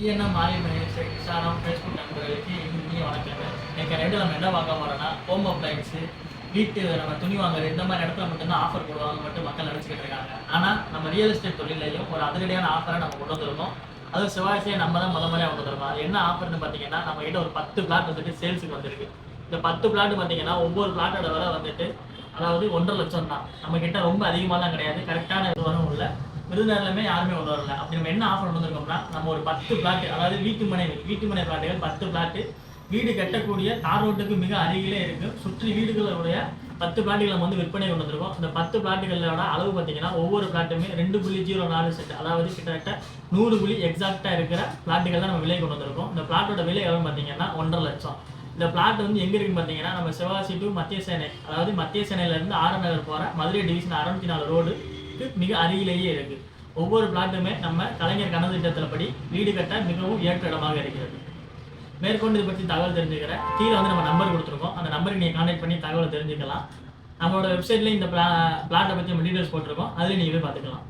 TNM Mariamman Instagram Facebook நண்பர்களுக்கு இனிய வணக்கங்க எனக்கு ரெண்டு நம்ம என்ன வாங்க போறோம்னா ஹோம் அப்ளைன்ஸு வீட்டு நம்ம துணி வாங்குறது இந்த மாதிரி இடத்துல மட்டும்தான் ஆஃபர் போடுவாங்க மட்டும் மக்கள் நினச்சிக்கிட்டு இருக்காங்க. ஆனால் நம்ம ரியல் எஸ்டேட் தொழிலையும் ஒரு அதிரடியான ஆஃபரை நம்ம கொண்டு வந்துருக்கோம். அதுவும் சிவாசியை நம்ம தான் முத முறையாக கொண்டு வந்திருக்கோம். அது என்ன ஆஃபர்னு பார்த்தீங்கன்னா நம்ம கிட்ட ஒரு பத்து பிளாட் வந்துட்டு சேல்ஸுக்கு வந்திருக்கு. இந்த பத்து பிளாட் பார்த்தீங்கன்னா ஒவ்வொரு பிளாட்டோட விலை வந்துட்டு அதாவது ஒன்றரை லட்சம் தான் நம்ம கிட்ட ரொம்ப அதிகமாலாம் கிடையாது. கரெக்டான விவரம் இல்லை. விருதுநகர்லையுமே யாருமே கொண்டு வரல. அப்படி நம்ம என்ன ஆஃபர் வந்திருக்கோம்னா நம்ம ஒரு பத்து பிளாட் அதாவது வீட்டு மனை வீட்டு மனை பிளாட்டுகள் பத்து பிளாட்டு வீடு கட்டக்கூடிய தார் ரோட்டுக்கு மிக அருகிலே இருக்கும் சுற்றி வீடுகளுடைய பத்து பிளாட்டுகளை நம்ம வந்து விற்பனை கொண்டு வந்திருக்கோம். இந்த பத்து பிளாட்டுகளோட அளவு பார்த்தீங்கன்னா ஒவ்வொரு பிளாட்டுமே ரெண்டு புள்ளி ஜீரோ நாலு செட் அதாவது கிட்டத்தட்ட நூறு புள்ளி எக்ஸாக்டாக இருக்கிற பிளாட்டுகள் தான் நம்ம விலை கொண்டு வந்திருக்கோம். இந்த பிளாட்டோட விலை எவ்வளோ பார்த்தீங்கன்னா ஒன்றரை லட்சம். இந்த பிளாட் வந்து எங்கே இருக்குன்னு பார்த்தீங்கன்னா நம்ம சிவாசி டு மத்திய சேனை அதாவது மத்திய சேனையிலேருந்து ஆர் நகர் போகிற மதுரை டிவிஷன் அறுநூத்தி நாலு ரோடுக்கு மிக அருகிலேயே இருக்கு. ஒவ்வொரு பிளாட்டுமே நம்ம கலைஞர் கனவு திட்டத்தில் படி வீடு கட்ட மிகவும் ஏற்ற இடமாக இருக்கிறது. மேற்கொண்டு இதை பற்றி தகவல் தெரிஞ்சுக்கிறேன். கீழே வந்து நம்ம நம்பர் கொடுத்துருக்கோம். அந்த நம்பருக்கு நீங்கள் கான்டாக்ட் பண்ணி தகவலை தெரிஞ்சுக்கலாம். நம்மளோட வெப்சைட்லேயும் இந்த பிளா பிளாட்டை பற்றி நம்ம டீட்டெயில்ஸ் போட்டிருக்கோம். அதில் நீங்கள் போய் பார்த்துக்கலாம்.